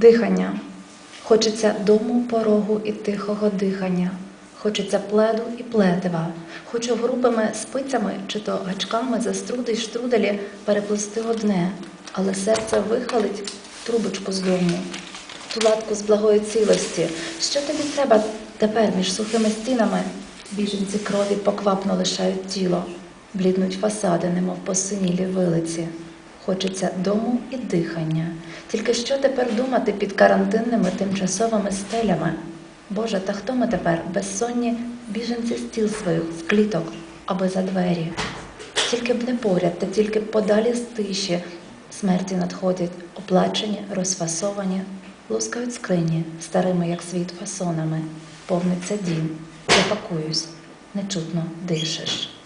Дихання. Хочеться дому, порогу і тихого дихання. Хочеться пледу і плетива. Хочу грубими спицями чи то гачками за струди й штруделі переплести одне, але серце вихвалить трубочку з дому, ту латку з благої цілості. Що тобі треба тепер між сухими стінами? Біженці крові поквапно лишають тіло, бліднуть фасади, немов посинілі вилиці. Хочеться дому і дихання. Тільки що тепер думати під карантинними тимчасовими стелями? Боже, та хто ми тепер безсонні біженці стіл своїх з кліток аби за двері? Тільки б не поряд, та тільки б подалі з тиші смерті надходять, оплачені, розфасовані, лускають скрині старими, як світ, фасонами. Повниться дім. Я пакуюсь, нечутно дишиш.